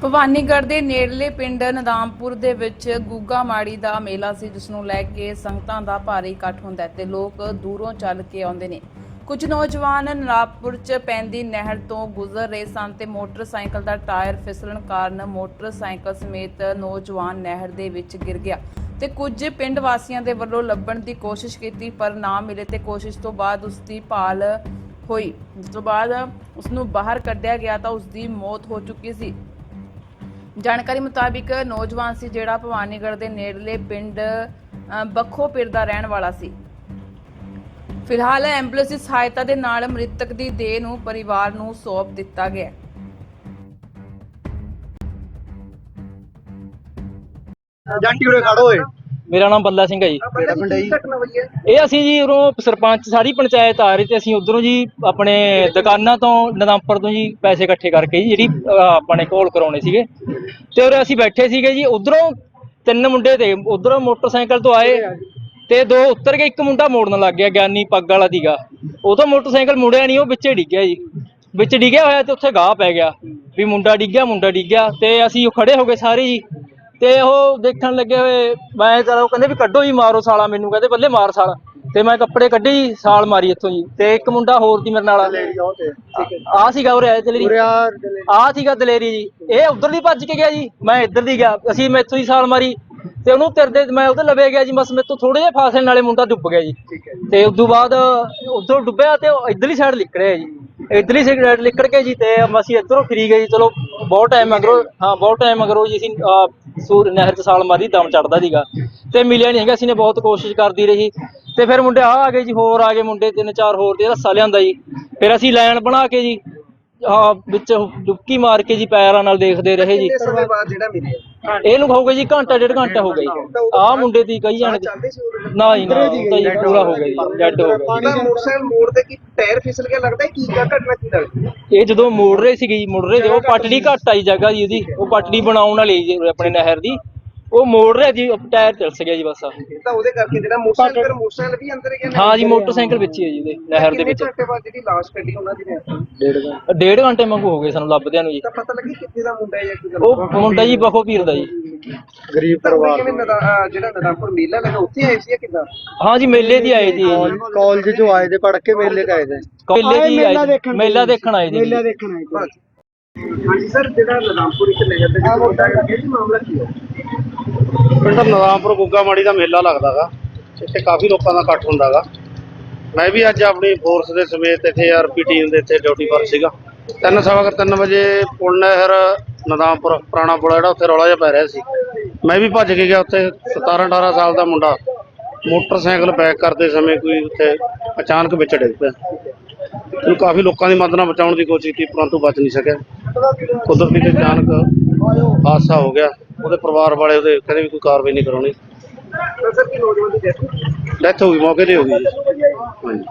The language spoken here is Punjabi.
ਭਵਾਨੀਗੜ੍ਹ ਦੇ ਨੇੜਲੇ ਪਿੰਡ ਨਦਾਮਪੁਰ ਦੇ ਵਿੱਚ ਗੁੱਗਾ ਮਾੜੀ ਦਾ ਮੇਲਾ ਸੀ, ਜਿਸ ਨੂੰ ਲੈ ਕੇ ਸੰਗਤਾਂ ਦਾ ਭਾਰੀ ਇਕੱਠ ਹੁੰਦਾ ਹੈ ਤੇ ਲੋਕ ਦੂਰੋਂ ਚੱਲ ਕੇ ਆਉਂਦੇ ਨੇ। ਕੁਝ ਨੌਜਵਾਨ ਨਲਾਪੁਰ ਚ ਪੈਂਦੀ ਨਹਿਰ ਤੋਂ ਗੁਜ਼ਰ ਰਹੇ ਸਨ ਤੇ ਮੋਟਰਸਾਈਕਲ ਦਾ ਟਾਇਰ ਫਿਸਲਣ ਕਾਰਨ ਮੋਟਰਸਾਈਕਲ ਸਮੇਤ ਨੌਜਵਾਨ ਨਹਿਰ ਦੇ ਵਿੱਚ ਗਿਰ ਗਿਆ ਤੇ ਕੁਝ ਪਿੰਡ ਵਾਸੀਆਂ ਦੇ ਵੱਲੋਂ ਲੱਭਣ ਦੀ ਕੋਸ਼ਿਸ਼ ਕੀਤੀ, ਪਰ ਨਾ ਮਿਲੇ ਤੇ ਕੋਸ਼ਿਸ਼ ਤੋਂ ਬਾਅਦ ਉਸ ਦੀ ਭਾਲ ਹੋਈ। ਜਿਸ ਤੋਂ ਬਾਅਦ ਉਸ ਨੂੰ ਬਾਹਰ ਕੱਢਿਆ ਗਿਆ ਤਾਂ ਉਸ ਦੀ ਮੌਤ ਹੋ ਚੁੱਕੀ ਸੀ। ਜਾਣਕਾਰੀ ਮੁਤਾਬਿਕ ਨੌਜਵਾਨ ਸੀ ਜਿਹੜਾ ਭਵਾਨੀਗੜ੍ਹ ਦੇ ਨੇੜਲੇ ਪਿੰਡ ਅ, ਦਾ ਰਹਿਣ ਵਾਲਾ ਸੀ ਫਿਲਹਾਲ ਐਂਬੂਲੈਂਸ ਦੀ ਸਹਾਇਤਾ ਦੇ ਨਾਲ ਮ੍ਰਿਤਕ ਦੀ ਦੇਹ ਨੂੰ ਪਰਿਵਾਰ ਨੂੰ ਸੌਂਪ ਦਿੱਤਾ ਗਿਆ ਹੈ। ਉਰੇ ਖੜੋ ਏ ਮੇਰਾ ਨਾਮ ਬੱਲਾ ਸਿੰਘ ਹੈ ਜੀ। ਕਿਹੜਾ ਪਿੰਡ ਹੈ ਜੀ? ਇਹ ਅਸੀਂ ਜੀ ਉਰੋਂ ਸਰਪੰਚ ਸਾਰੀ ਪੰਚਾਇਤ ਆ ਰਹੀ ਤੇ ਅਸੀਂ ਉਧਰੋਂ ਜੀ ਆਪਣੇ ਦੁਕਾਨਾਂ ਤੋਂ ਨਦੰਪਰ ਤੋਂ ਜੀ ਪੈਸੇ ਇਕੱਠੇ ਕਰਕੇ ਜੀ ਜਿਹੜੀ ਅਹ, ਆਪਣੇ ਕੋਲ ਕਰਾਉਣੇ ਸੀਗੇ। ਤੇ ਉਰੇ ਅਸੀਂ ਬੈਠੇ ਸੀਗੇ ਜੀ ਉਧਰੋਂ ਤਿੰਨ ਮੁੰਡੇ ਤੇ ਉਧਰੋਂ ਮੋਟਰਸਾਈਕਲ ਤੋਂ ਆਏ ਤੇ ਦੋ ਉੱਤਰ ਕੇ ਇੱਕ ਮੁੰਡਾ ਮੋੜਨ ਲੱਗ ਗਿਆ ਗਿਆਨੀ ਪੱਗ ਵਾਲਾ ਸੀਗਾ ਉਹ ਤਾਂ ਮੋਟਰਸਾਈਕਲ ਮੁੜਿਆ ਨਹੀਂ ਉਹ ਵਿੱਚੇ ਡਿੱਗਿਆ ਜੀ। ਵਿੱਚ ਡਿੱਗਿਆ ਹੋਇਆ ਤੇ ਉੱਥੇ ਗਾਹ ਪੈ ਗਿਆ ਵੀ ਮੁੰਡਾ ਡਿੱਗਿਆ ਮੁੰਡਾ ਡਿੱਗਿਆ ਤੇ ਅਸੀਂ ਉਹ ਖੜੇ ਹੋ ਗਏ ਸਾਰੇ ਜੀ। ਤੇ ਉਹ ਦੇਖਣ ਲੱਗੇ ਹੋਏ ਮੈਂ ਚਲੋ ਉਹ ਕਹਿੰਦੇ ਵੀ ਕੱਢੋ ਜੀ ਮਾਰੋ ਸਾਲਾ ਮੈਨੂੰ ਕਹਿੰਦੇ ਬੱਲੇ ਮਾਰ ਸਾਲ। ਤੇ ਮੈਂ ਕੱਪੜੇ ਕੱਢੇ ਜੀ ਸਾਲ ਮਾਰੀ ਇੱਥੋਂ ਜੀ। ਤੇ ਇੱਕ ਮੁੰਡਾ ਹੋਰ ਸੀ ਮੇਰੇ ਨਾਲ ਆ ਸੀਗਾ ਉਰੇ ਆਏ ਦਲੇਰੀ। ਆ ਸੀਗਾ ਦਲੇਰੀ ਜੀ। ਇਹ ਉਧਰ ਦੀ ਭੱਜ ਕੇ ਗਿਆ ਜੀ ਮੈਂ ਇੱਧਰ ਦੀ ਗਿਆ। ਅਸੀਂ ਮੈਥੋਂ ਹੀ ਸਾਲ ਮਾਰੀ। ਤੇ ਉਹਨੂੰ ਤਿਰਦੇ ਮੈਂ ਉਹਦੇ ਲਵੇ ਗਿਆ ਜੀ ਬਸ ਮੇਰੇ ਤੋਂ ਥੋੜੇ ਜਿਹਾ ਫਾਸਲੇ ਨਾਲੇ ਮੁੰਡਾ ਡੁੱਬ ਗਿਆ ਜੀ। ਤੇ ਉਸ ਤੋਂ ਬਾਅਦ ਉਧਰੋਂ ਡੁੱਬਿਆ ਤੇ ਉਹ ਇੱਧਰਲੀ ਸਾਈਡ ਲਿਕੜਿਆ ਜੀ। ਇੱਧਰਲੀ ਸਾਈਡ ਲਿਕੜ ਕੇ ਜੀ ਤੇ ਅਸੀਂ ਇੱਧਰੋਂ ਫਰੀ ਗਏ ਜੀ। ਚਲੋ ਬਹੁਤ ਟਾਈਮ ਮਗਰੋਂ ਹਾਂ ਬਹੁਤ ਟਾਈਮ ਮਗਰੋਂ ਜੀ ਅਸੀਂ ਅਹ, ਸੂਰ ਨਹਿਰ 'ਚ ਸਾਲ ਮਾਰੀ ਦਮ ਚੜਦਾ ਸੀਗਾ। ਤੇ ਮਿਲਿਆ ਨਹੀਂ ਹੈਗਾ ਅਸੀਂ ਨੇ ਬਹੁਤ ਕੋਸ਼ਿਸ਼ ਕਰਦੀ ਰਹੀ। ਤੇ ਫਿਰ ਮੁੰਡੇ ਆ ਆ ਗਏ ਜੀ ਹੋਰ ਆ ਗਏ ਮੁੰਡੇ ਤਿੰਨ ਚਾਰ ਹੋਰ ਤੇ ਰੱਸਾ ਲਿਆਂਦਾ ਜੀ। ਫਿਰ ਅਸੀਂ ਲਾਈਨ ਬਣਾ ਕੇ ਜੀ ਆ ਵਿੱਚ ਡੁਬਕੀ ਮਾਰ ਕੇ ਜੀ ਪੈਰਾਂ ਨਾਲ ਦੇਖਦੇ ਰਹੇ ਜੀ। ਸਮੇਂ ਬਾਅਦ ਜਿਹੜਾ ਮਿਲਿਆ? ਇਹਨੂੰ ਹੋ ਗਿਆ ਜੀ ਘੰਟਾ ਡੇਢ ਘੰਟਾ ਹੋ ਗਿਆ ਆ ਮੁੰਡੇ ਦੀ ਕਹੀ ਜਾਣ ਨਾ ਜੀ ਨਾ ਤਾਂ ਜੀ ਪੂਰਾ ਹੋ ਗਿਆ ਜੀ ਡੈਡ ਹੋ ਗਿਆ ਉਹਦਾ ਮੋਟਰਸਾਈਕਲ ਮੋੜ ਤੇ ਕੀ ਟਾਇਰ ਫਿਸਲ ਗਿਆ ਲੱਗਦਾ ਕੀ ਕਾ ਘਟਨਾ ਕੀ ਲੱਗਦੀ ਜੀ। ਇਹ ਜਦੋਂ ਮੋੜ ਰਹੇ ਸੀਗੇ ਜੀ ਮੁੜ ਰਹੇ ਉਹ ਪਟੜੀ ਘੱਟ ਆਈ ਜਗ੍ਹਾ ਜੀ ਉਹਦੀ। ਉਹ ਪਟੜੀ ਬਣਾਉਣ ਵਾਲੀ ਜੀ ਆਪਣੇ ਨਹਿਰ ਦੀ। ਉਹ ਮੋੜ ਰਿਹਾ ਜੀ ਟਾਇਰ ਚਲਸ ਗਿਆ ਜੀ ਬਸ ਤਾਂ ਉਹਦੇ ਕਰਕੇ ਜਿਹੜਾ ਮੋਟਰਸਾਈਕਲ ਫਿਰ ਮੋਟਰਸਾਈਕਲ ਵੀ ਅੰਦਰ ਗਿਆ ਹਾਂ ਜੀ ਮੋਟਰਸਾਈਕਲ ਵਿੱਚ ਹੀ ਹੈ ਜੀ ਉਹਦੇ ਨਹਿਰ ਦੇ ਵਿੱਚ। ਘੰਟੇ ਬਾਅਦ ਜਿਹੜੀ ਲਾਸ਼ ਕੱਢੀ ਉਹਨਾਂ ਦੀ ਨੇ ਡੇਢ ਘੰਟੇ। ਵਾਂਗੂ ਹੋ ਗਏ ਸਾਨੂੰ ਲੱਭਦਿਆਂ ਨੂੰ ਜੀ। ਤਾਂ ਪਤਾ ਲੱਗੀ ਕਿੱਥੇ ਦਾ ਮੁੰਡਾ ਹੈ ਜਾਂ ਕੀ ਗੱਲ ਉਹ ਮੁੰਡਾ ਜੀ ਬਖੋ ਪੀਰ ਦਾ ਜੀ। ਗਰੀਬ ਪਰਿਵਾਰ ਕਿਵੇਂ ਜਿਹੜਾ ਨਦਾਪੁਰ ਮੇਲਾ ਲੱਗਾ ਉੱਥੇ ਆਏ ਸੀ ਕਿੱਦਾਂ? ਹਾਂ ਜੀ ਮੇਲੇ ਦੀ ਆਏ ਜੀ ਇਹ ਜੀ ਕਾਲਜ ਚੋਂ ਆਏ ਦੇ ਪੜ ਕੇ ਮੇਲੇ ਤੇ ਆਏ ਦੇ ਮੇਲੇ ਦੀ ਆਏ ਜੀ। ਮੇਲਾ ਦੇਖਣ ਆਏ ਜੀ ਦੇਖਣ ਆਏ ਹਾਂਜੀ ਸਰ ਜਿਹੜਾ ਨਦਾਪੁਰ ਇੱਕ ਨਹਿਰ ਦੇ ਵਿੱਚ ਮੁੰਡਾ ਗਿਆ ਕੀ ਮਾਮਲਾ ਕੀ ਹੈ? ਪਿੰਡ ਨਵਾਂਪੁਰ ਗੁੱਗਾ ਮਾੜੀ ਦਾ ਮੇਲਾ ਲੱਗਦਾਗਾ ਇੱਥੇ ਕਾਫੀ ਲੋਕਾਂ ਦਾ ਇਕੱਠ ਹੁੰਦਾਗਾ। ਮੈਂ ਵੀ ਅੱਜ ਆਪਣੀ ਫੋਰਸ ਦੇ ਸਮੇਤ ਇੱਥੇ ਆਰਪੀ ਟੀਮ ਦੇ ਇੱਥੇ ਡਿਊਟੀ ਪਰ ਸੀਗਾ। ਤਿੰਨ ਸਵਾ ਕੁ ਤਿੰਨ ਵਜੇ ਪੁਲ ਨਹਿਰ ਨਦਾਮਪੁਰ ਪੁਰਾਣਾ ਪੁਲ ਜਿਹੜਾ, ਉੱਥੇ ਰੌਲਾ ਜਿਹਾ ਪੈ ਰਿਹਾ ਸੀ। ਮੈਂ ਵੀ ਭੱਜ ਕੇ ਗਿਆ ਉੱਥੇ 17 18 ਸਾਲ ਦਾ ਮੁੰਡਾ। ਮੋਟਰਸਾਈਕਲ ਬੈਕ ਕਰਦੇ ਸਮੇਂ ਕੋਈ ਉੱਥੇ ਅਚਾਨਕ ਵਿੱਚ ਡਿੱਗ ਪਿਆ ਉਹਨੂੰ ਕਾਫੀ ਲੋਕਾਂ ਦੀ ਮਦਦ ਨਾਲ ਬਚਾਉਣ ਦੀ ਕੋਸ਼ਿਸ਼ ਕੀਤੀ, ਪਰੰਤੂ ਬਚ ਨਹੀਂ ਸਕਿਆ। ਕੁਦਰਤੀ ਤੇ ਅਚਾਨਕ ਹਾਦਸਾ ਹੋ ਗਿਆ। ਉਹਦੇ ਪਰਿਵਾਰ ਵਾਲੇ ਉਹਦੇ ਕਹਿੰਦੇ ਵੀ ਕੋਈ ਕਾਰਵਾਈ ਨਹੀਂ ਕਰਾਉਣੀ। ਸਰ ਕੀ ਨੌਜਵਾਨ ਦੀ ਡੈਥ ਡੈਥ ਹੋ ਗਈ ਮੌਕੇ ਤੇ ਹੋ ਗਈ ਜੀ। ਹਾਂਜੀ।